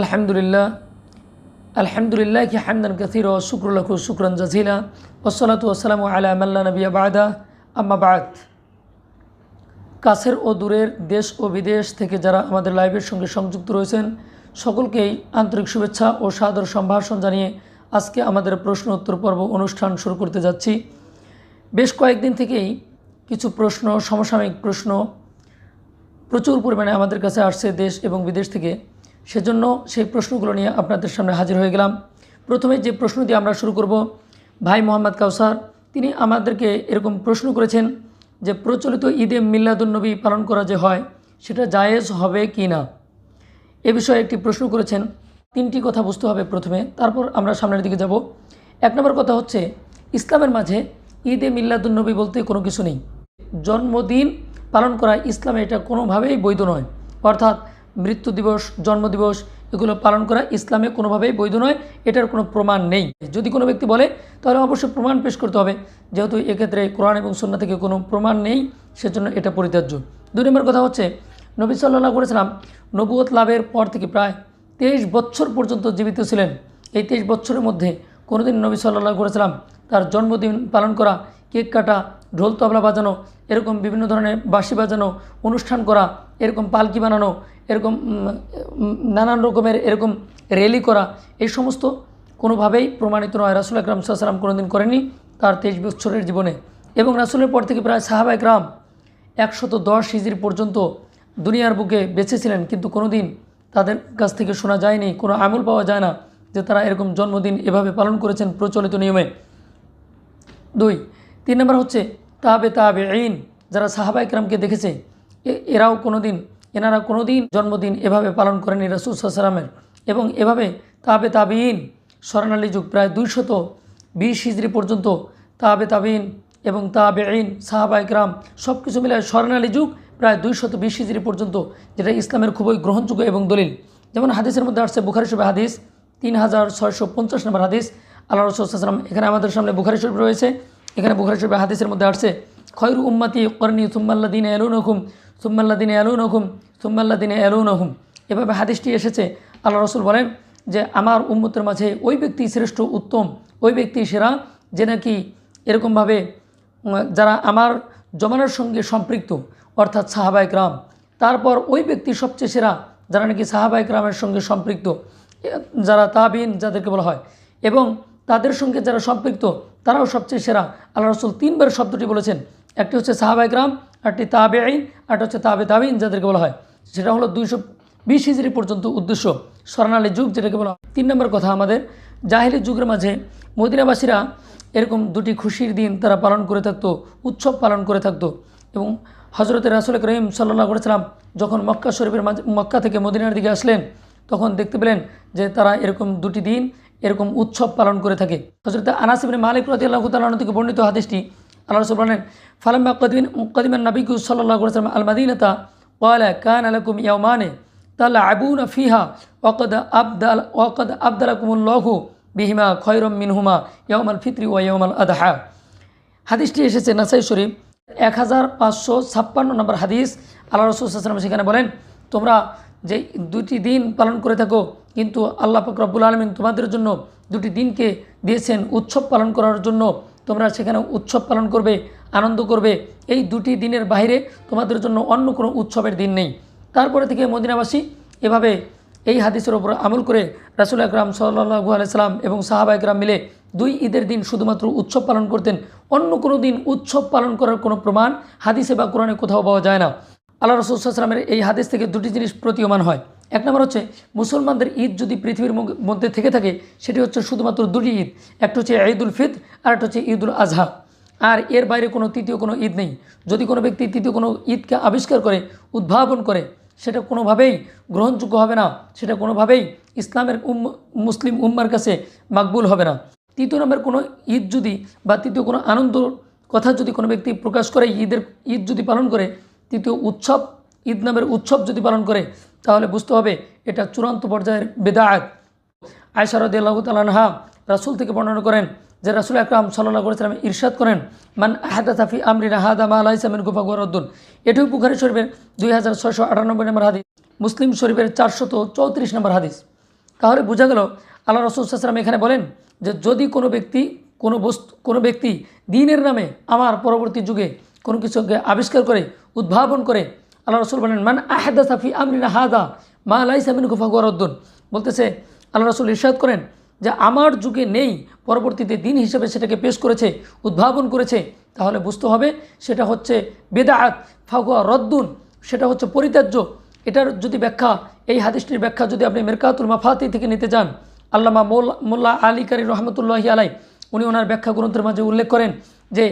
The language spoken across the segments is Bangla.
আলহামদুলিল্লাহ। আলহামদুলিল্লাহ কি হামদান কাসির ও শুক্রুল্লাহ শুক্রান জাজিলা ওসলাতু ওসালাম আলা মাল্লা নবিয়া বাদা। আম্মাবাদ কাছের ও দূরের দেশ ও বিদেশ থেকে যারা আমাদের লাইভের সঙ্গে সংযুক্ত রয়েছেন সকলকেই আন্তরিক শুভেচ্ছা ও সাদর সম্ভাষণ জানিয়ে আজকে আমাদের প্রশ্ন উত্তর পর্ব অনুষ্ঠান শুরু করতে যাচ্ছি। বেশ কয়েকদিন থেকেই কিছু প্রশ্ন, সমসাময়িক প্রশ্ন প্রচুর পরিমাণে আমাদের কাছে আসছে দেশ এবং বিদেশ থেকে। সেজন্য সেই প্রশ্নগুলো নিয়ে আপনাদের সামনে হাজির হয়ে গেলাম। প্রথমে যে প্রশ্ন দিয়ে আমরা শুরু করব, ভাই মোহাম্মদ কাউসার, তিনি আমাদেরকে এরকম প্রশ্ন করেছেন যে প্রচলিত ঈদে মিল্লাদুন্নবী পালন করা যে হয়, সেটা জায়েজ হবে কি না? এ বিষয়ে একটি প্রশ্ন করেছেন। তিনটি কথা বুঝতে হবে প্রথমে, তারপর আমরা সামনের দিকে যাব। এক নম্বর কথা হচ্ছে, ইসলামের মাঝে ঈদে মিল্লাদুন্নবী বলতে কোনো কিছু নেই। জন্মদিন পালন করা ইসলামে এটা কোনোভাবেই বৈধ নয়। অর্থাৎ মৃত্যু দিবস জন্মদিবস এগুলো পালন করা ইসলামে কোনোভাবেই বৈধ নয়, এটার কোনো প্রমাণ নেই। যদি কোনো ব্যক্তি বলে, তাহলে অবশ্যই প্রমাণ পেশ করতে হবে। যেহেতু এক্ষেত্রে কোরআন এবং সন্না থেকে কোনো প্রমাণ নেই, সেজন্য এটা পরিত্যাজ্য। দুই নম্বর কথা হচ্ছে, নবী সাল্লাহ করেছিলাম নবুয়ত লাভের পর থেকে প্রায় তেইশ বছর পর্যন্ত জীবিত ছিলেন। এই তেইশ বছরের মধ্যে কোনোদিন নবী সাল্লাহ করেছিলাম তার জন্মদিন পালন করা, কেক কাটা, ঢোল তবলা বাজানো, এরকম বিভিন্ন ধরনের বাঁশি বাজানো, অনুষ্ঠান করা, এরকম পালকি বানানো এরকম নানান রকমের এরকম র্যালি করা, এই সমস্ত কোনোভাবেই প্রমাণিত নয়। রাসুল আকরাম সাল্লাম কোনোদিন করেনি তার তেইশ বছরের জীবনে। এবং রাসুলের পর থেকে প্রায় সাহাবা একরাম একশত দশ হিজির পর্যন্ত দুনিয়ার বুকে বেঁচে ছিলেন কিন্তু কোনোদিন তাদের কাছ থেকে শোনা যায়নি, কোনো আমল পাওয়া যায় না যে তারা এরকম জন্মদিন এভাবে পালন করেছেন প্রচলিত নিয়মে। দুই, তিন নম্বর হচ্ছে তাবে তাবে আইন যারা সাহাবা ইকরামকে দেখেছে এরাও কোনো দিন এনারা কোনো দিন জন্মদিন এভাবে পালন করেনি রসুল সাল্লামের এবং এভাবে তাবে তাবিন স্বর্ণালী যুগ প্রায় দুইশত বিশ হিজড়ি পর্যন্ত তাবে তাবিন এবং তাবে আইন সাহাবা ইকরাম সব কিছু মিলে স্বর্ণালী যুগ প্রায় দুইশত বিশ হিজড়ি পর্যন্ত, যেটা ইসলামের খুবই গ্রহণযোগ্য এবং দলিল। যেমন হাদিসের মধ্যে আসছে বুখারি শরীফ হাদিস তিন হাজার ছয়শো পঞ্চাশ নম্বর হাদিস। আল্লাহ রসুলাম এখানে আমাদের সামনে বুখারি শরীফ রয়েছে। এখানে বুখারি শরীফ হাদিসের মধ্যে আসছে, খয়রু উম্মাতি করনি সুম্মাল্লাদিন এলুনহুম সুম্মাল্লাদিন এলুনহুম সুম্মাল্লাদিন এলুনহুম এভাবে হাদিসটি এসেছে। আল্লাহ রসুল বলেন যে, আমার উম্মতের মাঝে ওই ব্যক্তি শ্রেষ্ঠ, উত্তম, ওই ব্যক্তি সেরা, যে নাকি এরকমভাবে যারা আমার জমানার সঙ্গে সম্পৃক্ত, অর্থাৎ সাহাবায়ক রাম তারপর ওই ব্যক্তি সবচেয়ে সেরা, যারা নাকি সাহাবায়ক রামের সঙ্গে সম্পৃক্ত যারা তাবিন যাদেরকে বলা হয়, এবং তাদের সঙ্গে যারা সম্পৃক্ত, তারাও সবচেয়ে সেরা। আল্লাহ রসুল তিনবার শব্দটি বলেছেন। একটি হচ্ছে সাহাবায়ক রাম আরটি তাবে আইন আরটি হচ্ছে তাবে তাবিন যাদেরকে বলা হয়। সেটা হলো দুইশো বিশ হিজড়ি পর্যন্ত উদ্দেশ্য। স্বর্ণালী যুগ যেটাকে বলা হয়। তিন নম্বর কথা আমাদের, জাহিলি যুগের মাঝে মদিনাবাসীরা এরকম দুটি খুশির দিন তারা পালন করে থাকতো, উৎসব পালন করে থাকতো এবং হজরতের রাসুল করিম সাল্লাহ করেছিলাম যখন মক্কা শরীফের মাঝে, মক্কা থেকে মদিনার দিকে আসলেন, তখন দেখতে পেলেন যে তারা এরকম দুটি দিন এরকম উৎসব পালন করে থাকে। হজরত আনাসিবিন মালিক রতি আল্লাহ থেকে বর্ণিত হাদিসটি আল্লাহ রসুল বলেন, ফালাম্মা কদিন কদিমান নবিকু সাল্লাহ করেছিলাম আল মাদিনতা ওয়ালা কান আলাকুম ইয়ামানে তাল্লা আবুন ফিহা ওকদ আবদাল ওকদ আবদালাকুমুল্লাহু বিহিমা খয়রম মিনহুমা ইয়ামাল ফিত্রি ও ইয়ামাল আদহা। হাদিসটি এসেছে নাসাই শরীফ এক হাজার পাঁচশো ছাপ্পান্ন নম্বর হাদিস। আল্লাহ রসুলাম সেখানে বলেন, তোমরা যে দুটি দিন পালন করে থাকো, কিন্তু আল্লাহ পাক রব্বুল আলমিন তোমাদের জন্য দুটি দিনকে দিয়েছেন উৎসব পালন করার জন্য। তোমরা সেখানে উৎসব পালন করবে, আনন্দ করবে। এই দুটি দিনের বাইরে তোমাদের জন্য অন্য কোনো উৎসবের দিন নেই। তারপরে থেকে মদিনাবাসী এভাবে এই হাদিসের ওপর আমল করে রাসুল আকরাম সাল্লাহু আলাইসাল্লাম এবং সাহাবা একরাম মিলে দুই ঈদের দিন শুধুমাত্র উৎসব পালন করতেন। অন্য কোনো দিন উৎসব পালন করার কোনো প্রমাণ হাদিসে বা কোরআনে কোথাও পাওয়া যায় না। আল্লাহ রসুলামের এই হাদিস থেকে দুটি জিনিস প্রতীয়মান হয়। এক নম্বর হচ্ছে, মুসলমানদের ঈদ যদি পৃথিবীর মধ্যে থেকে থাকে, সেটি হচ্ছে শুধুমাত্র দুটি ঈদ। একটা হচ্ছে ঈদুল ফিতর, আর একটা হচ্ছে ঈদুল আজহা। আর এর বাইরে কোনো তৃতীয় কোনো ঈদ নেই। যদি কোনো ব্যক্তি তৃতীয় কোনো ঈদকে আবিষ্কার করে, উদ্ভাবন করে, সেটা কোনোভাবেই গ্রহণযোগ্য হবে না। সেটা কোনোভাবেই ইসলামের উম মুসলিম উম্মার কাছে মাকবুল হবে না। তৃতীয় নম্বর কোনো ঈদ যদি বা তৃতীয় কোনো আনন্দ কথা যদি কোনো ব্যক্তি প্রকাশ করে, ঈদের ঈদ যদি পালন করে, তৃতীয় উৎসব ঈদ নামের উৎসব যদি পালন করে, তাহলে বুঝতে হবে এটা চূড়ান্ত পর্যায়ের বেদায়াত আয়সারদ আল্লাহ রাসুল থেকে বর্ণনা করেন যে রাসুল আকরাম সাল্লাহ করেছিলাম ইরশাদ করেন, মান আহাদা তাফি আমরিন হাদা মা আলাইসামিন গুফা গরদ্দুন এটিও বুখারি শরীফের দুই হাজার ছয়শো আটানব্বই নম্বর হাদিস, মুসলিম শরীফের চারশত চৌত্রিশ নম্বর হাদিস। তাহলে বোঝা গেল, আল্লাহ রসুল রসুলাম এখানে বলেন যে যদি কোনো ব্যক্তি, কোনো বস্তু, কোনো ব্যক্তি দিনের নামে আমার পরবর্তী যুগে কোনো কিছুকে আবিষ্কার করে, উদ্ভাবন করে আল্লাহ রসুল বলেন, মান আহেদা সাফি আমরিনা হাদা, মা আলাই সামিন গুফাগুয়ারদ্দুন বলতেছে, আল্লাহ রসুল ইরশাদ করেন যে, আমার যুগে নেই, পরবর্তীতে দিন হিসেবে সেটাকে পেশ করেছে, উদ্ভাবন করেছে, তাহলে বুঝতে হবে সেটা হচ্ছে বেদাআত ফাগুয়া রদ্দুন, সেটা হচ্ছে পরিত্যাজ্য। এটার যদি ব্যাখ্যা, এই হাদিসটির ব্যাখ্যা যদি আপনি মেরকাতুল মাফাতি থেকে নিতে যান আল্লামা মোল, মোল্লা আলী কারি রহমতুল্লাহি আলাই উনি ওনার ব্যাখ্যা গ্রন্থের মাঝে উল্লেখ করেন যে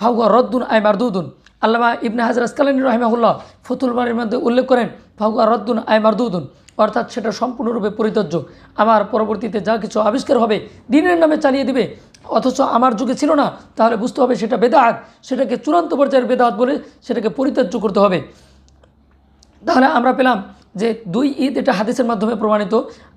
ফাগুয়া রদ্দুন আই মারদুদুন। আল্লামা ইবনে হাজার আসকালানী রহমাহুল্লাহ ফতুল বাড়ির মধ্যে উল্লেখ করেন ফাগুয়া রদ্দুন আই মারদুদুন অর্থাৎ সেটা সম্পূর্ণরূপে পরিত্যাজ্য। আমার পরবর্তীতে যা কিছু আবিষ্কার হবে দিনের নামে চালিয়ে দিবে। অথচ আমার যুগে ছিল না, তাহলে বুঝতে হবে সেটা বেদাহাত সেটাকে চূড়ান্ত পর্যায়ের বেদাহাত বলে সেটাকে পরিত্যাজ্য করতে হবে। তাহলে আমরা পেলাম যে দুই ঈদ এটা হাদিসের মাধ্যমে প্রমাণিত।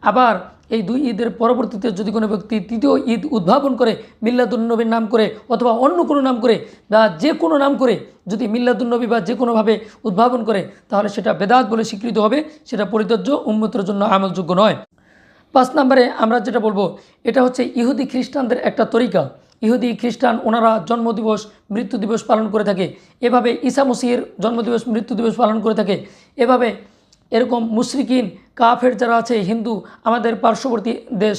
আবার এই দুই ঈদের পরবর্তীতে যদি কোনো ব্যক্তি তৃতীয় ঈদ উদ্ভাবন করে মিল্লাদুন্নবীর নাম করে অথবা অন্য কোনো নাম করে বা যে কোনো নাম করে যদি মিল্লাদুন্নবী বা যে কোনোভাবে উদ্ভাবন করে, তাহলে সেটা বেদাত বলে স্বীকৃত হবে। সেটা পরিত্যাজ্য উন্মতের জন্য আমলযোগ্য নয়। পাঁচ নম্বরে আমরা যেটা বলব, এটা হচ্ছে ইহুদি খ্রিস্টানদের একটা তরিকা। ইহুদি খ্রিস্টান ওনারা জন্মদিবস মৃত্যু দিবস পালন করে থাকে। এভাবে ঈসা মসিহের জন্মদিবস মৃত্যু দিবস পালন করে থাকে। এভাবে এরকম মুশরিকিন, কাফের যারা আছে, হিন্দু, আমাদের পার্শ্ববর্তী দেশ,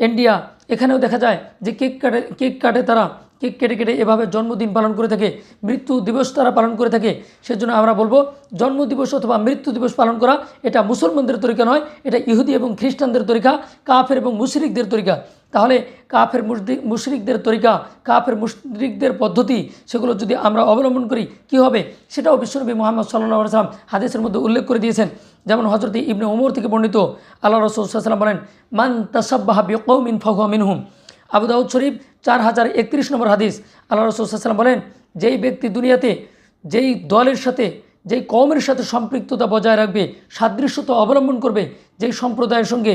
ইন্ডিয়া, এখানেও দেখা যায় যে কেক কাটে কেক কাটে তারা। কেক কেটে কেটে এভাবে জন্মদিন পালন করে থাকে, মৃত্যু দিবস তারা পালন করে থাকে, সেজন্য আমরা বলব জন্মদিবস অথবা মৃত্যু দিবস পালন করা এটা মুসলমানদের তরিকা নয়, এটা ইহুদি এবং খ্রিস্টানদের তরিকা, কাফের এবং মুশরিকদের তরিকা। তাহলে কাফের মুশরিকদের তরিকা, কাফের মুশরিকদের পদ্ধতি, সেগুলো যদি আমরা অবলম্বন করি, কি হবে? সেটাও বিশ্বনবী মোহাম্মদ সাল্লাহ সাল্লাম হাদিসের মধ্যে উল্লেখ করে দিয়েছেন। যেমন হজরত ইবনে ওমর থেকে বর্ণিত, আল্লাহ রসুলাম বলেন, মান তাসাব্বাহা বিকৌমিন ফাহুয়া মিনহুম। আবু দাউদ শরীফ চার হাজার একত্রিশ নম্বর হাদিস। আল্লাহ রসুলাম বলেন, যেই ব্যক্তি দুনিয়াতে, যেই দলের সাথে, যেই কমের সাথে সম্পৃক্ততা বজায় রাখবে, সাদৃশ্যতা অবলম্বন করবে, যেই সম্প্রদায়ের সঙ্গে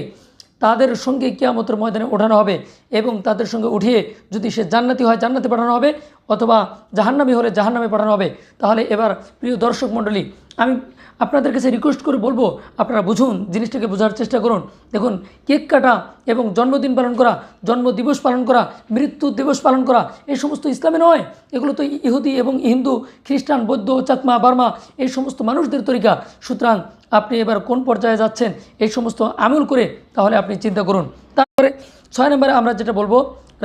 তাদের সঙ্গে কিয়ামতের ময়দানে ওঠানো হবে এবং তাদের সঙ্গে উঠিয়ে যদি সে জান্নাতি হয়, জান্নাতে পাঠানো হবে অথবা জাহান্নামি হলে জাহান্নামে পাঠানো হবে, তাহলে এবার প্রিয় দর্শক মণ্ডলী, আমি আপনাদের কাছে রিকোয়েস্ট করে বলব, আপনারা বুঝুন, জিনিসটাকে বোঝার চেষ্টা করুন। দেখুন, কেক কাটা এবং জন্মদিন পালন করা জন্মদিবস পালন করা, মৃত্যু দিবস পালন করা, এই সমস্ত ইসলামে নয়। এগুলো তো ইহুদি এবং হিন্দু, খ্রিস্টান, বৌদ্ধ, চাকমা, বার্মা, এই সমস্ত মানুষদের তরিকা। সুতরাং আপনি এবার কোন পর্যায়ে যাচ্ছেন, এই সমস্ত আমল করে তাহলে আপনি চিন্তা করুন। তারপরে ছয় নম্বরে আমরা যেটা বলব,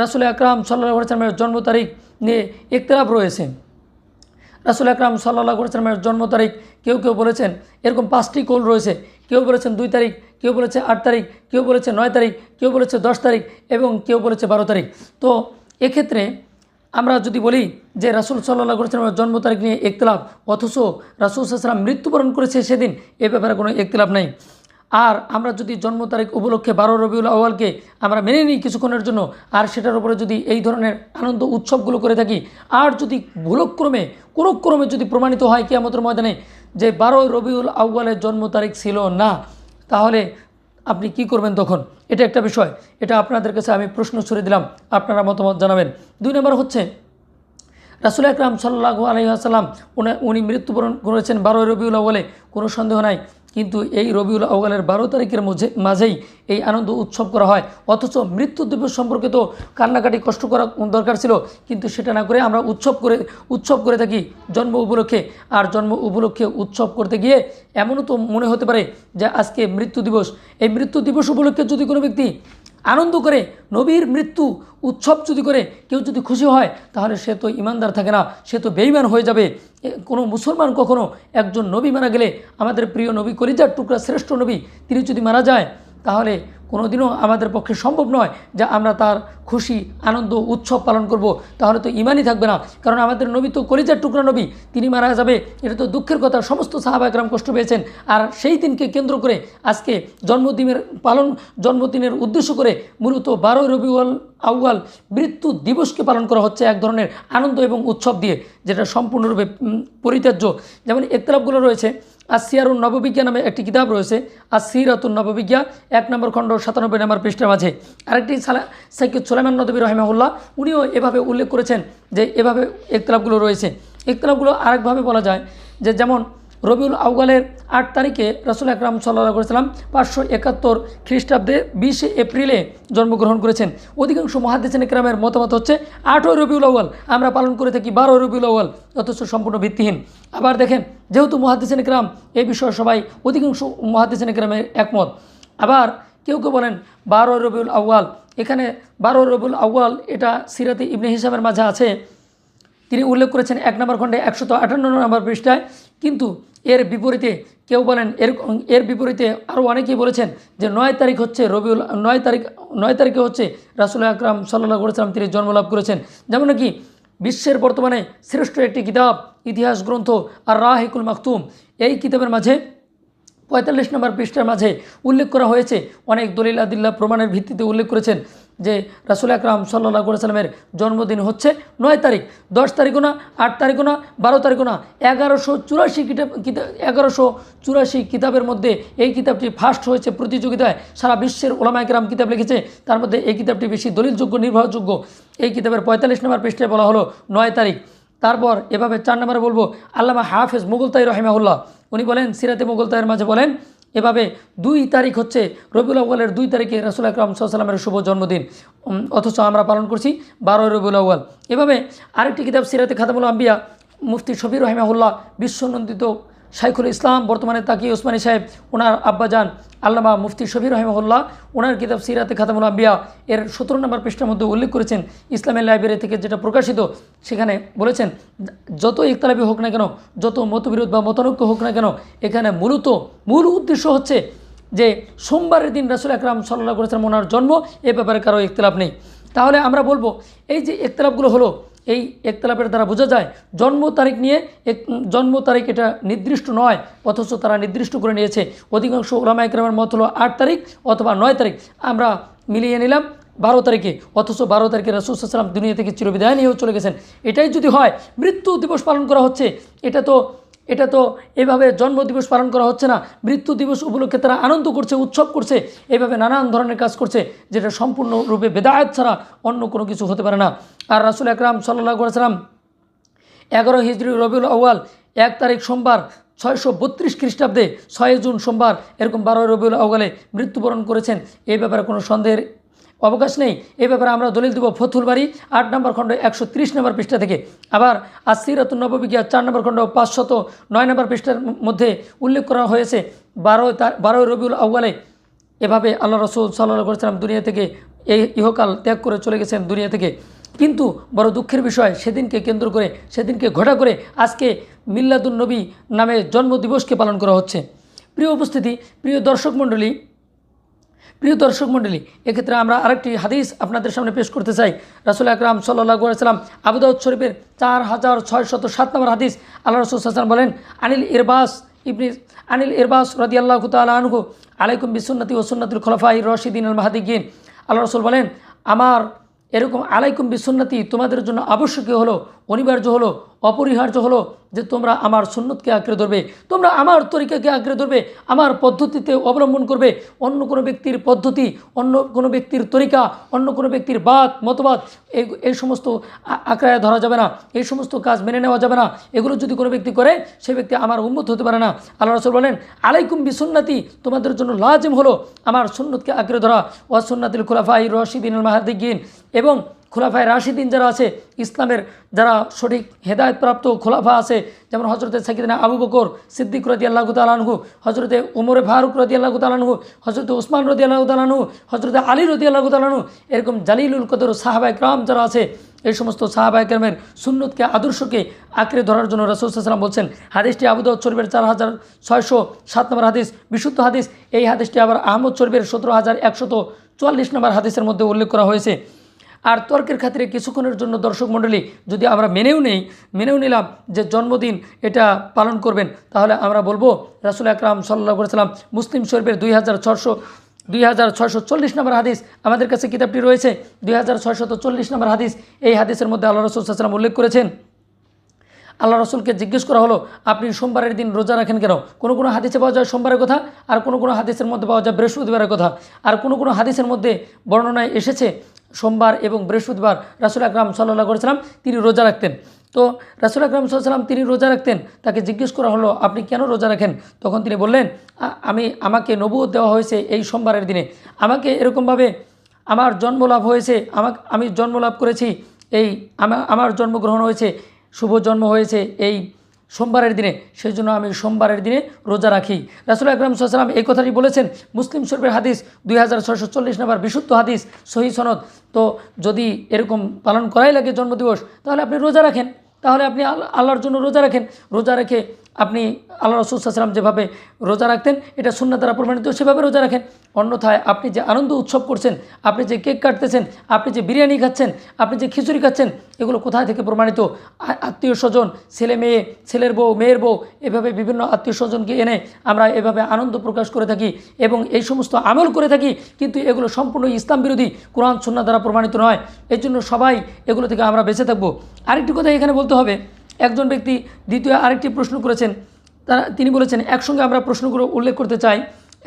রাসুল আকরাম সাল্লাহ জন্ম তারিখ নিয়ে একতলাপ রয়েছে। রাসুল আকরাম সাল্লাহ সাল্লামের জন্ম তারিখ কেউ কেউ বলেছেন, এরকম পাঁচটি কোল রয়েছে। কেউ বলেছেন দুই তারিখ, কেউ বলেছে আট তারিখ, কেউ বলেছে নয় তারিখ, কেউ বলেছে দশ তারিখ এবং কেউ বলেছে বারো তারিখ। তো এক্ষেত্রে আমরা যদি বলি যে রাসুল সাল্লাহ করেছেন জন্ম তারিখ নিয়ে একতলাপ অথচ রাসুল সাল্লাম মৃত্যুবরণ করেছে সেদিন, এ ব্যাপারে কোনো একতলাপ নাই। আর আমরা যদি জন্ম তারিখ উপলক্ষে বারো রবিউল আওয়ালকে আমরা মেনে নিই কিছুক্ষণের জন্য, আর সেটার উপরে যদি এই ধরনের আনন্দ উৎসবগুলো করে থাকি, আর যদি ভুলক্রমে কোনো ক্রমে যদি প্রমাণিত হয় কেয়ামতের ময়দানে যে বারোই রবিউল আউ্বালের জন্ম তারিখ ছিল না, তাহলে আপনি কি করবেন তখন? এটা একটা বিষয়। এটা আপনাদের কাছে আমি প্রশ্ন ছুড়ে দিলাম। আপনারা মতামত জানাবেন। দুই নম্বর হচ্ছে, রাসুল আকরাম সাল্লাহ আলহিহাসাল্লাম উনি মৃত্যুবরণ করেছেন বারোই রবিউল আউ্বালে কোনো সন্দেহ নাই। কিন্তু এই রবিউল আওয়ালের বারো তারিখের মধ্যে মাঝেই এই আনন্দ উৎসব করা হয়। অথচ মৃত্যু দিবস সম্পর্কে তো কান্নাকাটি, কষ্ট করা দরকার ছিল। কিন্তু সেটা না করে আমরা উৎসব করে উৎসব করে থাকি। জন্ম উপলক্ষে, আর জন্ম উপলক্ষে উৎসব করতে গিয়ে এমনও তো মনে হতে পারে যে আজকে মৃত্যু দিবস। এই মৃত্যু দিবস উপলক্ষে যদি কোনো ব্যক্তি আনন্দ করে, নবীর মৃত্যু উৎসব যদি করে, কেউ যদি খুশি হয়, তাহলে সে তো ইমানদার থাকে না, সে তো বেইমান হয়ে যাবে। কোনো মুসলমান কখনো একজন নবী মারা গেলে, আমাদের প্রিয় নবী কলিজার টুকরা শ্রেষ্ঠ নবী, তিনি যদি মারা যায়, তাহলে কোনোদিনও আমাদের পক্ষে সম্ভব নয় যে আমরা তার খুশি, আনন্দ, উৎসব পালন করব। তাহলে তো ইমানই থাকবে না। কারণ আমাদের নবী তো কলিজার টুকরা নবী, তিনি মারা যাবে। এটা তো দুঃখের কথা, সমস্ত সাহাবা একরাম কষ্ট পেয়েছেন। আর সেই দিনকে কেন্দ্র করে আজকে জন্মদিনের পালন, জন্মদিনের উদ্দেশ্য করে মূলত বারোই রবিউল আউয়াল মৃত্যু দিবসকে পালন করা হচ্ছে এক ধরনের আনন্দ এবং উৎসব দিয়ে, যেটা সম্পূর্ণরূপে পরিত্যাজ্য। যেমন একতলাপগুলো রয়েছে আর নববিজ্ঞা নামে একটি কিতাব রয়েছে আর নববিজ্ঞা, এক নম্বর খণ্ড, সাতানব্বই নম্বর পৃষ্ঠার মাঝে। আরেকটি সালা সাইকুদ সোলাইমান নদবী রহমাউল্লাহ উনিও এভাবে উল্লেখ করেছেন যে এভাবে একতলাপগুলো রয়েছে। একতলাপগুলো আরেকভাবে বলা যায় যে যেমন রবিউল আউগালের আট তারিখে রাসুল আকরাম সাল্লাহ করেছিলাম পাঁচশো একাত্তর খ্রিস্টাব্দে বিশে এপ্রিলে জন্মগ্রহণ করেছেন। অধিকাংশ মহাদেশন একরামের মতামত হচ্ছে আটই রবিউল আউয়াল, আমরা পালন করে থাকি বারোই রবিউল আউয়াল, অথচ সম্পূর্ণ ভিত্তিহীন। আবার দেখেন, যেহেতু মহাদেশন একরাম এই বিষয়ে সবাই অধিকাংশ মহাদেশন একরামের একমত, আবার কেউ কেউ বলেন বারো রবিউল আউয়াল, এখানে বারো রবিউল আউয়াল এটা সিরাতে ইবনে হিসাবের মাঝে আছে। তিনি উল্লেখ করেছেন এক নম্বর খণ্ডে একশত আটান্ন নম্বর পৃষ্ঠায়, কিন্তু এর বিপরীতে কেউ বলেন, এর এর বিপরীতে আরও অনেকেই বলেছেন যে নয় তারিখ হচ্ছে রবিউল, নয় তারিখ, নয় তারিখে হচ্ছে রাসুল আকরাম সাল্লাহ করেছিলাম তিনি জন্মলাভ করেছেন। যেমন নাকি বিশ্বের বর্তমানে শ্রেষ্ঠ একটি কিতাব, ইতিহাস গ্রন্থ আর রাহিকুল মাকতুম এই কিতাবের মাঝে, পঁয়তাল্লিশ নম্বর পৃষ্ঠার মাঝে উল্লেখ করা হয়েছে, অনেক দলিল আদিল্লা প্রমাণের ভিত্তিতে উল্লেখ করেছেন। যে রাসুল আকরাম সাল্লাহ সাল্লামের জন্মদিন হচ্ছে নয় তারিখ, দশ তারিখও না, আট তারিখও না, বারো তারিখও না, এগারোশো চুরাশি কিতাব এগারোশো চুরাশি কিতাবের মধ্যে এই কিতাবটি ফার্স্ট হয়েছে প্রতিযোগিতায়। সারা বিশ্বের ওলামা একরাম কিতাব লিখেছে, তার মধ্যে এই কিতাবটি বেশি দলিলযোগ্য, নির্ভরযোগ্য। এই কিতাবের পঁয়তাল্লিশ নম্বর পৃষ্ঠায় বলা হলো নয় তারিখ। তারপর এভাবে চার নম্বরে বলব, আল্লামা হাফেজ মুগলতাই রহিমাহুল্লাহ, উনি বলেন, সিরাতে মুগলতাইয়ের মাঝে বলেন এভাবে দুই তারিখ হচ্ছে রবিউল আউ্বালের দুই তারিখে রাসুল আকরাম সাল্লামের শুভ জন্মদিন। অথচ আমরা পালন করছি বারোই রবিউল আউ্বাল এভাবে আরেকটি কিতাব সিরাতে খাতামুল আম্বিয়া মুফতি শফির রহমাহুল্লাহ বিশ্বনন্দিত শাইখুল ইসলাম, বর্তমানে তাকি ওসমানী সাহেব, ওনার আব্বাজান আল্লামা মুফতি শফির রহিমহুল্লাহ, ওনার কিতাব সিরাতে খাতামুল আম্বিয়া, এর সতেরো নম্বর পৃষ্ঠার মধ্যে উল্লেখ করেছেন, ইসলামের লাইব্রেরি থেকে যেটা প্রকাশিত, সেখানে বলেছেন, যত ইকতালাবি হোক না কেন, যত মতবিরোধ বা মতানৈক্য হোক না কেন, এখানে মূলত, মূল উদ্দেশ্য হচ্ছে যে সোমবারের দিন রাসুল আকরাম সাল্লাহ করেছেন ওনার জন্ম, এ ব্যাপারে কারও ইখতলাফ নেই। তাহলে আমরা বলব, এই যে ইখতলাফগুলো হলো এই একতলাপের দ্বারা বোঝা যায়, জন্ম তারিখ নিয়ে এক, জন্ম তারিখ এটা নির্দিষ্ট নয়, অথচ তারা নির্দিষ্ট করে নিয়েছে। অধিকাংশ ওলামা একরামের মত হলো আট তারিখ অথবা নয় তারিখ। আমরা মিলিয়ে নিলাম বারো তারিখে, অথচ বারো তারিখে রাসুসাল্লাম দুনিয়া থেকে চিরবিদায় নিয়েও চলে গেছেন। এটাই যদি হয়, মৃত্যু দিবস পালন করা হচ্ছে। এটা তো এটা তো এভাবে জন্মদিবস পালন করা হচ্ছে না। মৃত্যু দিবস উপলক্ষে তারা আনন্দ করছে, উৎসব করছে, এভাবে নানান ধরনের কাজ করছে, যেটা সম্পূর্ণরূপে বেদায়ত ছাড়া অন্য কোনো কিছু হতে পারে না। আর রাসুল একরাম সাল্লাহ করেছিলাম এগারো হিজড়ি রবিউল আউয়াল, এক তারিখ সোমবার, ছয়শো বত্রিশ খ্রিস্টাব্দে, ছয় জুন সোমবার এরকম বারোই রবিউল আউয়ালে মৃত্যুবরণ করেছেন। এই ব্যাপারে কোনো সন্দেহের অবকাশ নেই। এই ব্যাপারে আমরা দলিল দেব ফতুল বাড়ি আট নম্বর খণ্ড, একশো ত্রিশ নম্বর পৃষ্ঠা থেকে। আবার আসিরাতুল নববিজ্ঞা চার নম্বর খণ্ড, পাঁচশত নয় নম্বর পৃষ্ঠার মধ্যে উল্লেখ করা হয়েছে বারো বারোই রবিউল আউ্বালে এভাবে আল্লাহ রসুল সাল্লাহ করেছিলাম দুনিয়া থেকে এই ইহকাল ত্যাগ করে চলে গেছেন দুনিয়া থেকে। কিন্তু বড় দুঃখের বিষয়, সেদিনকে কেন্দ্র করে, সেদিনকে ঘটা করে আজকে মিল্লাদুন নবী নামে জন্মদিবসকে পালন করা হচ্ছে। প্রিয় উপস্থিতি, প্রিয় দর্শক মণ্ডলী প্রিয় দর্শক মণ্ডলী, এক্ষেত্রে আমরা আরেকটি হাদিস আপনাদের সামনে পেশ করতে চাই। রাসুল আকরাম সাল্লাহ সাল্লাম আবুদাউদ শরীফের চার হাজার ছয় শত সাত নম্বর হাদিস আল্লাহ রসুল হাসান বলেন, আনিল ইরবাস ইবনি, আনিল ইরবাস রদি আল্লাহ আনহু, আলাইকুম বিসুন্নতি ও সুন্নাতুল খলফাই রশিদিন আল মাহাদিগিন আল্লাহ রসুল বলেন, আমার এরকম আলাইকুম বিসুন্নতি তোমাদের জন্য আবশ্যকীয় হলো অনিবার্য হলো, অপরিহার্য হলো যে তোমরা আমার সুন্নতকে আঁকড়ে ধরবে, তোমরা আমার তরিকাকে আঁকড়ে ধরবে, আমার পদ্ধতিতে অবলম্বন করবে। অন্য কোনো ব্যক্তির পদ্ধতি, অন্য কোনো ব্যক্তির তরিকা, অন্য কোনো ব্যক্তির বাদ মতবাদ এই এই সমস্ত আঁকড়ায় ধরা যাবে না, এই সমস্ত কাজ মেনে নেওয়া যাবে না। এগুলো যদি কোনো ব্যক্তি করে, সে ব্যক্তি আমার উন্মত হতে পারে না। আল্লাহ রসুল বলেন, আলাইকুম বিসুন্নাতি, তোমাদের জন্য লাজিম হলো আমার সুন্নতকে আঁকড়ে ধরা। ওয়াসুন্নাতিল খুলাফাই রশিদিন মাহাদিগিন এবং খোলাফায় রাশিদিন যারা আছে, ইসলামের যারা সঠিক হেদায়তপ্রাপ্ত খোলাফা আছে, যেমন হজরতে সাকিদিনা আবু বকর সিদ্দিক রদি আল্লাহ তালানহু হজরতে উমরে ফারুক রদি আল্লাহ তালানহু হজরতে উসমান রদি আল্লাহ তালানহু হজরতে আলী রদি আল্লাহ তালানহু এরকম জালিলুল কদর সাহাবাই ক্রাম যারা আছে, এই সমস্ত সাহাবাই ক্রামের সুন্নতকে, আদর্শকে আঁকড়ে ধরার জন্য রসুলাম বলছেন, হাদিসটি আবুদাউদ শরীফের চার হাজার ছয়শো সাত নম্বর হাদিস, বিশুদ্ধ হাদিস, এই হাদিসটি আবার আহমদ শরীফের সতেরো হাজার একশত চুয়াল্লিশ নম্বর হাদিসের মধ্যে উল্লেখ করা হয়েছে। আর তর্কের খাতিরে কিছুক্ষণের জন্য দর্শক মণ্ডলী, যদি আমরা মেনেও নেই, মেনেও নিলাম যে জন্মদিন এটা পালন করবেন, তাহলে আমরা বলব রাসুল আকরাম সাল্লাহ করেছিলাম মুসলিম শরীফের দুই হাজার ছশো দুই হাজার ছয়শো চল্লিশ নম্বর হাদিস। আমাদের কাছে কিতাবটি রয়েছে, দুই হাজার ছয়শত চল্লিশ নম্বর হাদিস। এই হাদিসের মধ্যে আল্লাহ রসুল সাল্লাম উল্লেখ করেছেন, আল্লাহ রসুলকে জিজ্ঞেস করা হলো, আপনি সোমবারের দিন রোজা রাখেন কেন? কোনো কোনো হাদিসে পাওয়া যায় সোমবারের কথা, আর কোনো কোনো হাদিসের মধ্যে পাওয়া যায় বৃহস্পতিবারের কথা। আর কোনো কোনো হাদিসের মধ্যে বর্ণনায় এসেছে সোমবার এবং বৃহস্পতিবার রাসুল আকরাম সাল্লাহ করেছিলাম তিনি রোজা রাখতেন। তো রাসুল আকরাম সাল্লাম তিনি রোজা রাখতেন, তাকে জিজ্ঞেস করা হলো, আপনি কেন রোজা রাখেন? তখন তিনি বললেন আমি, আমাকে নবুয়ত দেওয়া হয়েছে এই সোমবারের দিনে। আমাকে এরকমভাবে আমার জন্মলাভ হয়েছে, আমাকে, আমি জন্মলাভ করেছি, এই আমার জন্মগ্রহণ হয়েছে, শুভ জন্ম হয়েছে, এই সোমবারের দিনে সেই জন্য আমি সোমবারের দিনে রোজা রাখি। রাসুল আকরাম সাল্লাম এই কথাটি বলেছেন, মুসলিম শরীফের হাদিস দুই হাজার ছয়শো চল্লিশ নম্বর বিশুদ্ধ হাদিস সহি সনদ। তো যদি এরকম পালন করাই লাগে জন্মদিবস, তাহলে আপনি রোজা রাখেন। তাহলে আপনি আল- আল্লাহর জন্য রোজা রাখেন। রোজা রেখে আপনি আল্লাহ রসুলাম যেভাবে রোজা রাখতেন, এটা শূন্য দ্বারা প্রমাণিত, সেভাবে রোজা রাখেন। অন্যথায় আপনি যে আনন্দ উৎসব করছেন, আপনি যে কেক কাটতেছেন, আপনি যে বিরিয়ানি খাচ্ছেন, আপনি যে খিচুড়ি খাচ্ছেন, এগুলো কোথায় থেকে প্রমাণিত? আত্মীয় স্বজন, ছেলে মেয়ে, ছেলের বউ, মেয়ের বউ, এভাবে বিভিন্ন আত্মীয় স্বজনকে এনে আমরা এভাবে আনন্দ প্রকাশ করে থাকি এবং এই সমস্ত আমল করে থাকি, কিন্তু এগুলো সম্পূর্ণ ইসলাম বিরোধী, কোরআন সুন্না দ্বারা প্রমাণিত নয়। এর জন্য সবাই এগুলো থেকে আমরা বেঁচে থাকব। আরেকটি কথা এখানে বলতে হবে একজন ব্যক্তি দ্বিতীয় আরেকটি প্রশ্ন করেছেন। তারা তিনি বলেছেন, একসঙ্গে আমরা প্রশ্নগুলো উল্লেখ করতে চাই।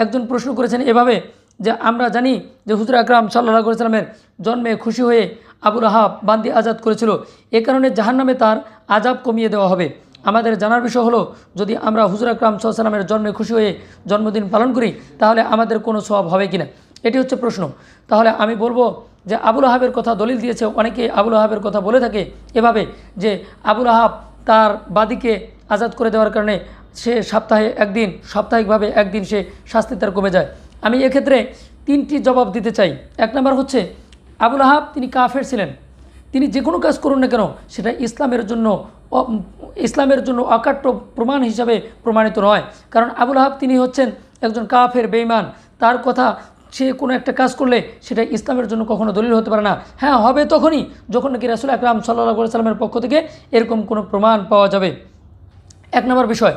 একজন প্রশ্ন করেছেন এভাবে যে, আমরা জানি যে হুজুর আকরাম সাল্লাহ সাল্লামের জন্মে খুশি হয়ে আবুল আহাব বান্দি আজাদ করেছিল। এ কারণে জাহান্নামে তার আজাব কমিয়ে দেওয়া হবে। আমাদের জানার বিষয় হলো, যদি আমরা হুজুর আকরাম সাল্লামের জন্মে খুশি হয়ে জন্মদিন পালন করি, তাহলে আমাদের কোনো সব হবে কিনা? এটি হচ্ছে প্রশ্ন। তাহলে আমি বলব যে আবুল আহাবের কথা দলিল দিয়েছে, অনেকে আবুল আহাবের কথা বলে থাকে এভাবে যে আবুল আহাব তার বাদীকে আজাদ করে দেওয়ার কারণে সে সপ্তাহে একদিন, সাপ্তাহিকভাবে একদিন সে শাস্তি তার কমে যায়। আমি এক্ষেত্রে তিনটি জবাব দিতে চাই। এক নম্বর হচ্ছে, আবুল আহাব তিনি কাফের ছিলেন। তিনি যে কোনো কাজ করুন না কেন, সেটা ইসলামের জন্য ইসলামের জন্য অকাট্য প্রমাণ হিসাবে প্রমাণিত নয়। কারণ আবুল আহাব তিনি হচ্ছেন একজন কাফের বেইমান তার কথা সে কোনো একটা কাজ করলে সেটা ইসলামের জন্য কখনো দলিল হতে পারে না। হ্যাঁ হবে তখনই, যখন নাকি রাসুল আকরাম সাল্লাহ সাল্লামের পক্ষ থেকে এরকম কোনো প্রমাণ পাওয়া যাবে। এক নম্বর বিষয়।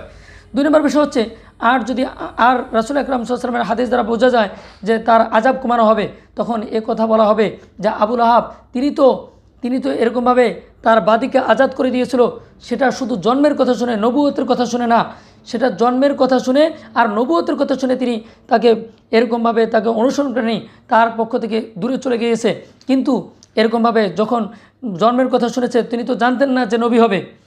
দুই নম্বর বিষয় হচ্ছে, আর যদি আর রাসুল আকরাম সাল্লামের হাদিস দ্বারা বোঝা যায় যে তার আজাব কমানো হবে, তখন এ কথা বলা হবে যে আবুল আহাব, তিনি তো তিনি তো এরকমভাবে তার বাদীকে আজাদ করে দিয়েছিল। সেটা শুধু জন্মের কথা শুনে, নবুয়তের কথা শুনে না। সেটা জন্মের কথা শুনে আর নবুয়তের কথা শুনে তিনি তাকে এরকমভাবে তাকে অনুসরণ করেনি, তার পক্ষ থেকে দূরে চলে গিয়েছে। কিন্তু এরকমভাবে যখন জন্মের কথা শুনেছে, তিনি তো জানতেন না যে নবী হবে।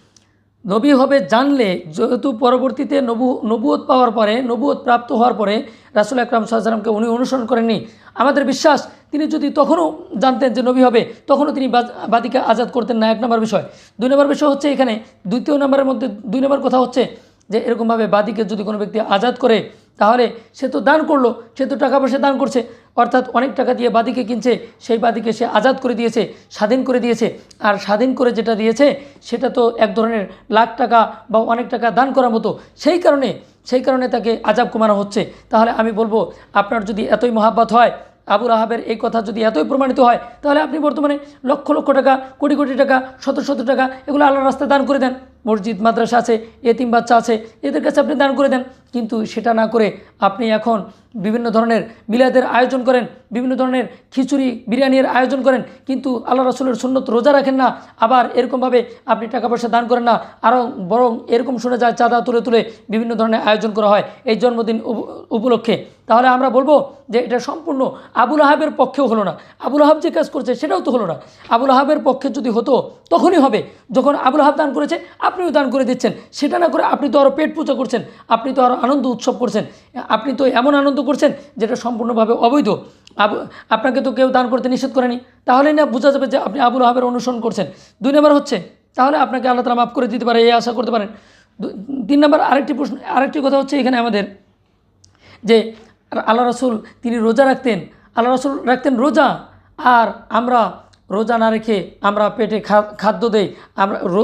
নবী হবে জানলে যেহেতু পরবর্তীতে নবু, নবুয়ত পাওয়ার পরে, নবুয়ত প্রাপ্ত হওয়ার পরে রাসুল আকরাম সাল্লামকে উনি অনুসরণ করেননি। আমাদের বিশ্বাস, তিনি যদি তখনও জানতেন যে নবী হবে, তখনও তিনি বাদ- বাদীকে আজাদ করতেন না, এক নম্বর বিষয়। দুই নম্বর বিষয় হচ্ছে এখানে, দ্বিতীয় নম্বরের মধ্যে, দুই নম্বর কথা হচ্ছে যে এরকমভাবে বাদীকে যদি কোনো ব্যক্তি আজাদ করে, তাহলে সে তো দান করল, সে তো টাকা পয়সা দান করছে। অর্থাৎ অনেক টাকা দিয়ে বাদীকে কিনছে, সেই বাদীকে সে আজাদ করে দিয়েছে, স্বাধীন করে দিয়েছে। আর স্বাধীন করে যেটা দিয়েছে, সেটা তো এক ধরনের লাখ টাকা বা অনেক টাকা দান করার মতো। সেই কারণে সেই কারণে তাকে আজাব কমানো হচ্ছে। তাহলে আমি বলব, আপনার যদি এতই মহাব্বত হয় আবুল আহাবের এই কথা যদি এতই প্রমাণিত হয়, তাহলে আপনি বর্তমানে লক্ষ লক্ষ টাকা, কোটি কোটি টাকা, শত শত টাকা, এগুলো আল্লাহর রাস্তায় দান করে দেন। মসজিদ মাদ্রাসা আছে এতিম বাচ্চা আছে এদের কাছে আপনি দান করে দেন। কিন্তু সেটা না করে আপনি এখন বিভিন্ন ধরনের মিলাদের আয়োজন করেন, বিভিন্ন ধরনের খিচুড়ি, বিরিয়ানির আয়োজন করেন, কিন্তু আল্লাহ রসুলের সুন্নত রোজা রাখেন না, আবার এরকমভাবে আপনি টাকা পয়সা দান করেন না, আরও বরং এরকম শুনে যায় চাঁদা তুলে তুলে বিভিন্ন ধরনের আয়োজন করা হয় এই জন্মদিন উপ- উপলক্ষে। তাহলে আমরা বলব যে এটা সম্পূর্ণ আবুল আহাবের পক্ষেও হলো না। আবুল আহাব যে কাজ করছে সেটাও তো হলো না। আবুল আহাবের পক্ষে যদি হতো, তখনই হবে। যখন আবুল আহাব দান করেছে, আপনিও দান করে দিচ্ছেন। সেটা না করে আপনি তো আরও পেট পূজা করছেন। আপনি তো আরও আনন্দ উৎসব করছেন। আপনি তো এমন আনন্দ করছেন যেটা সম্পূর্ণভাবে অবৈধ। আপনাকে তো কেউ দান করতে নিষেধ করেনি। তাহলেই না বোঝা যাবে যে আপনি আবুল আহাবের অনুসরণ করছেন। দুই নম্বর হচ্ছে, তাহলে আপনাকে আল্লাহ তালা মাফ করে দিতে পারে, এই আশা করতে পারেন। তিন নম্বর আরেকটি প্রশ্ন, আরেকটি কথা হচ্ছে এখানে আমাদের যে আল্লাহ রসুল তিনি রোজা রাখতেন। আল্লাহ রসুল রাখতেন রোজা। আর আমরা রোজা না রেখে আমরা পেটে খাদ্য দেই, আমরা রো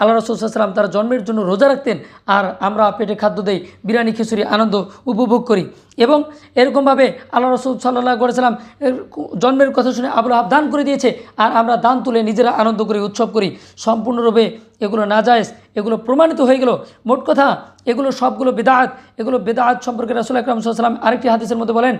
আল্লাহ রসুল সাল্লাম তার জন্মের জন্য রোজা রাখতেন আর আমরা পেটে খাদ্য দেই, বিরিয়ানি, খিচুড়ি, আনন্দ উপভোগ করি। এবং এরকমভাবে আল্লাহ রসুল সাল্লাহ করেছিলাম জন্মের কথা শুনে আবুল আহাব দান করে দিয়েছে আর আমরা দান তুলে নিজেরা আনন্দ করি, উৎসব করি। সম্পূর্ণরূপে এগুলো নাজায়েজ, এগুলো প্রমাণিত হয়ে গেল। মোট কথা, এগুলো সবগুলো বেদাত, এগুলো বেদাত সম্পর্কে রাসুল আকরাম সাল্লাম আরেকটি হাদিসের মধ্যে বলেন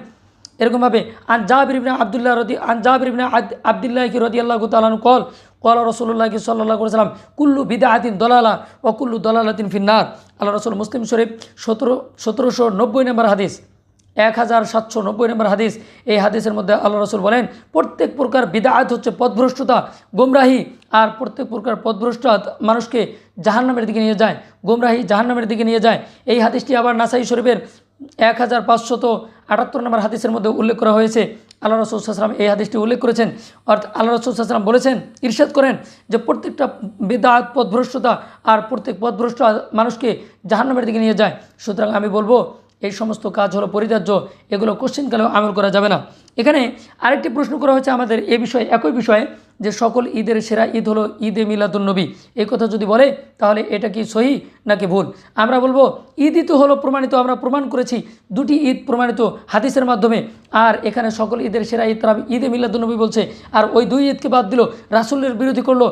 এরকমভাবে আন জাবির ইবনে আবদুল্লাহ রদি, আন জাবির ইবনে আদ- আবদুল্লাহ কি রদি আল্লাহ তালান কল কল রসুল্লাহ কি সাল্লাহ সাল্লাম কুল্লু বিদা বিদাহাতিন দলালা ও কুল্লু দলালাতিন ফিন্নার। আল্লাহ রসুল মুসলিম শরীফ সতেরো, সতেরোশো নব্বই নম্বর হাদিস এক হাজার সাতশো নব্বই নম্বর হাদিস, এই হাদিসের মধ্যে আল্লাহ রসুল বলেন, প্রত্যেক প্রকার বিদায়ত হচ্ছে পথভ্রষ্টতা, গোমরাহি, আর প্রত্যেক প্রকার পথভ্রষ্ট মানুষকে জাহান্নামের দিকে নিয়ে যায়, গোমরাহি জাহান্নামের দিকে নিয়ে যায়। এই হাদিসটি আবার নাসাই শরীফের এক হাজার পাঁচশত আটাত্তর নম্বর হাদিসের মধ্যে উল্লেখ করা হয়েছে, আল্লাহ রসুলাম এই হাদিসটি উল্লেখ করেছেন। অর্থাৎ আল্লাহ রসুলাম বলেছেন, ইরশাদ করেন যে প্রত্যেকটা বেদাত, পথভ্রষ্টতা আর প্রত্যেক পথভ্রষ্ট মানুষকে জাহান্নামের দিকে নিয়ে যায়। সুতরাং আমি বলব, এই সমস্ত কাজ হলো পরিত্যাজ্য, এগুলো কোশ্চিনকালেও আমল করা যাবে না। এখানে আরেকটি প্রশ্ন করা হয়েছে আমাদের, এ বিষয়ে, একই বিষয়ে যে সকল ঈদের সেরা ঈদ হলো ঈদে মিলাদুলনবী এই কথা যদি বলে, তাহলে এটা কি সহি নাকি ভুল? আমরা বলব, ঈদই তো হলো প্রমাণিত, আমরা প্রমাণ করেছি, দুটি ঈদ প্রমাণিত হাদিসের মাধ্যমে। আর এখানে সকল ঈদের সেরা ঈদ তারা ঈদে মিলাদুলনবী বলছে, আর ওই দুই ঈদকে বাদ দিল, রাসুলের বিরোধী করল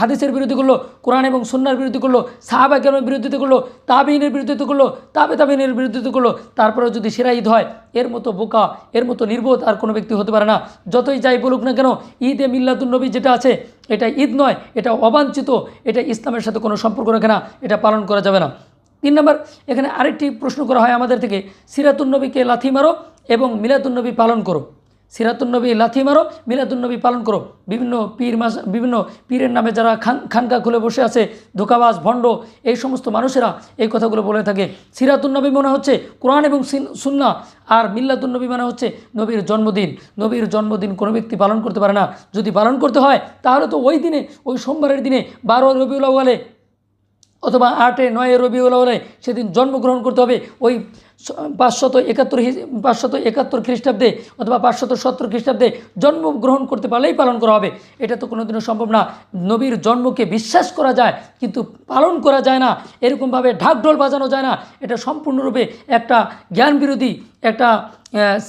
হাদিসের বিরোধী করল, কোরআন এবং সুন্নার বিরোধী করল, সাহাবা কেরামের বিরোধিতা করল তাবিনের বিরোধিতা করল, তাবে তাবিনের বিরোধিতা করল তারপরে যদি সেরা ঈদ হয়, এর মতো বোকা, এর মতো নির্বোধ আর কোনো ব্যক্তি হতে পারে না। যতই যাই বলুক না কেন, ঈদে মিল্লাতুন্নবী যেটা আছে, এটা ঈদ নয়, এটা অবাঞ্ছিত, এটা ইসলামের সাথে কোনো সম্পর্ক রাখে না, এটা পালন করা যাবে না। তিন নম্বর, এখানে আরেকটি প্রশ্ন করা হয় আমাদের থেকে সিরাতুন্নবীকে লাথি মারো এবং মিলাতুন্নবী পালন করো। সিরাতুন্নবী লাথি মারো মিলাদুন্নবী পালন করো। বিভিন্ন পীর মাস, বিভিন্ন পীরের নামে যারা খান, খানকা খুলে বসে আছে, ধোকাবাজ, ভণ্ড, এই সমস্ত মানুষেরা এই কথাগুলো বলে থাকে। সিরাতুন্নবী মনে হচ্ছে কোরআন এবং সিন- সুন্না আর মিল্লাতুন্নবী মানে হচ্ছে নবীর জন্মদিন। নবীর জন্মদিন কোনো ব্যক্তি পালন করতে পারে না। যদি পালন করতে হয়, তাহলে তো ওই দিনে, ওই সোমবারের দিনে বারো রবিউল আউয়ালে অথবা আটে নয় রবিউল আউয়ালে, সেদিন জন্মগ্রহণ করতে হবে। ওই পাঁচশত একাত্তর পাঁচশত একাত্তর খ্রিস্টাব্দে অথবা পাঁচশত সত্তর খ্রিস্টাব্দে জন্মগ্রহণ করতে পারলেই পালন করা হবে। এটা তো কোনোদিনও সম্ভব না। নবীর জন্মকে বিশ্বাস করা যায়, কিন্তু পালন করা যায় না। এরকমভাবে ঢাকঢোল বাজানো যায় না। এটা সম্পূর্ণরূপে একটা জ্ঞান বিরোধী একটা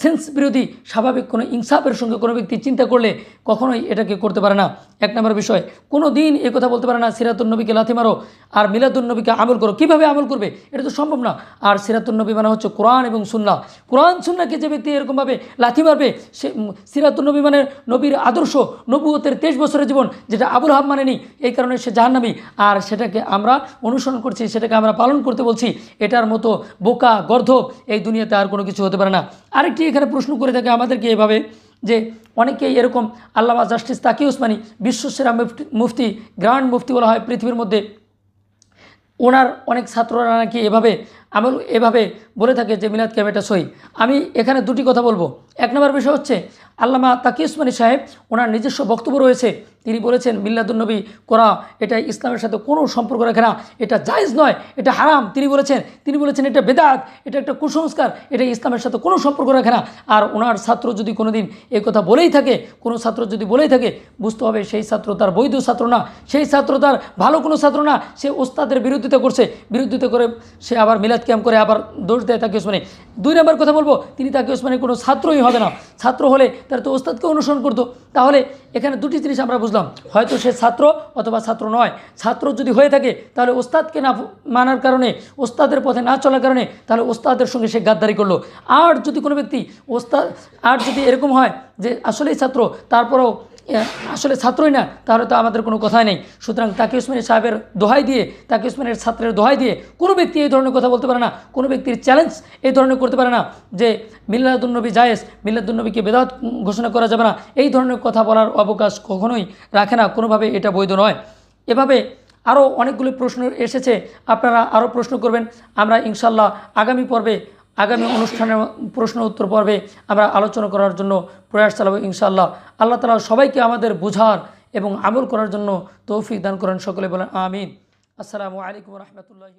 সেন্স বিরোধী, স্বাভাবিক কোনো ইনসাফের সঙ্গে কোনো ব্যক্তি চিন্তা করলে কখনোই এটাকে করতে পারে না। এক নম্বর বিষয়, কোনো দিন এ কথা বলতে পারে না সিরাতুন্নবীকে লাথি মারো আর মিলাদুন্নবীকে আমল করো। কীভাবে আমল করবে? এটা তো সম্ভব না। আর সিরাতুন্নবী মানে হচ্ছে কোরআন এবং সুন্না কোরআন সুন্নাকে যে ব্যক্তি এরকমভাবে লাথি মারবে, সে সিরাতুন্নবী মানে নবীর আদর্শ, নবুয়তের তেইশ বছরের জীবন, যেটা আবুল হাব মানেনি, এই কারণে সে জাহান্নামী। আর সেটাকে আমরা অনুসরণ করছি, সেটাকে আমরা পালন করতে বলছি, এটার মতো বোকা, গর্ধব এই দুনিয়াতে আর কোনো কিছু হতে পারে না। আরেকটি এখানে প্রশ্ন করে থাকে আমাদেরকে এভাবে যে অনেকেই এরকম আল্লামা জাস্টিস তাকি উসমানী বিশ্বসেরা মুফতি মুফতি, গ্র্যান্ড মুফতি বলা হয় পৃথিবীর মধ্যে। ওনার অনেক ছাত্ররা নাকি এভাবে আমল এভাবে বলে থাকে যে মিলাদ ক্যামেটা সই আমি এখানে দুটি কথা বলব। এক নম্বর বিষয় হচ্ছে আল্লামা তাকি উসমানী সাহেব, ওনার নিজস্ব বক্তব্য রয়েছে। তিনি বলেছেন মিল্লাদুন্নবী করা এটা ইসলামের সাথে কোনো সম্পর্ক রাখে না। এটা জায়েজ নয়, এটা হারাম, তিনি বলেছেন। তিনি বলেছেন, এটা বেদাত, এটা একটা কুসংস্কার, এটা ইসলামের সাথে কোনো সম্পর্ক রাখে না। আর ওনার ছাত্র যদি কোনো দিন এই কথা বলেই থাকে, কোনো ছাত্র যদি বলেই থাকে, বুঝতে হবে সেই ছাত্র তার বৈধ ছাত্র না। সেই ছাত্র তার ভালো কোনো ছাত্র না, সে ওস্তাদের বিরোধিতা করছে। বিরোধিতা করে সে আবার মিলাদ ক্যাম্প করে আবার দোষ দেয় তাকে ওসমানে দুই নম্বর কথা বলব, তিনি তাকে ওসমানে কোনো ছাত্রই হবে না। ছাত্র হলে তার তো ওস্তাদকে অনুসরণ করতো। তাহলে এখানে দুটি জিনিস আমরা বুঝলাম। হয়তো সে ছাত্র অথবা ছাত্র নয়। ছাত্র যদি হয়ে থাকে, তাহলে ওস্তাদকে না মানার কারণে, ওস্তাদের পথে না চলার কারণে, তাহলে ওস্তাদের সঙ্গে সে গাদ্দারি করল। আর যদি কোনো ব্যক্তি ওস্তাদ, আর যদি এরকম হয় যে আসলেই ছাত্র, তারপরেও আসলে ছাত্রই না, তাহলে তো আমাদের কোনো কথাই নেই। সুতরাং তাকে উসমানী সাহেবের দোহাই দিয়ে, তাকে উসমানের ছাত্রের দোহাই দিয়ে কোনো ব্যক্তি এই ধরনের কথা বলতে পারে না, কোনো ব্যক্তির চ্যালেঞ্জ এই ধরনের করতে পারে না যে মিল্লাদুন্নবী জায়েজ মিল্লাদুন্নবীকে বেদাত ঘোষণা করা যাবে না, এই ধরনের কথা বলার অবকাশ কখনোই রাখে না, কোনোভাবে এটা বৈধ নয়। এভাবে আরও অনেকগুলি প্রশ্ন এসেছে, আপনারা আরও প্রশ্ন করবেন, আমরা ইনশাল্লাহ আগামী পর্বে আগামী অনুষ্ঠানের প্রশ্ন উত্তর পর্বে আমরা আলোচনা করার জন্য প্রয়াস চালাবো ইনশাআল্লাহ। আল্লাহ তালা সবাইকে আমাদের বোঝার এবং আমল করার জন্য তৌফিক দান করেন সকলে বলেন, আমিন। আসসালামু আলাইকুম রহমতুল্লাহ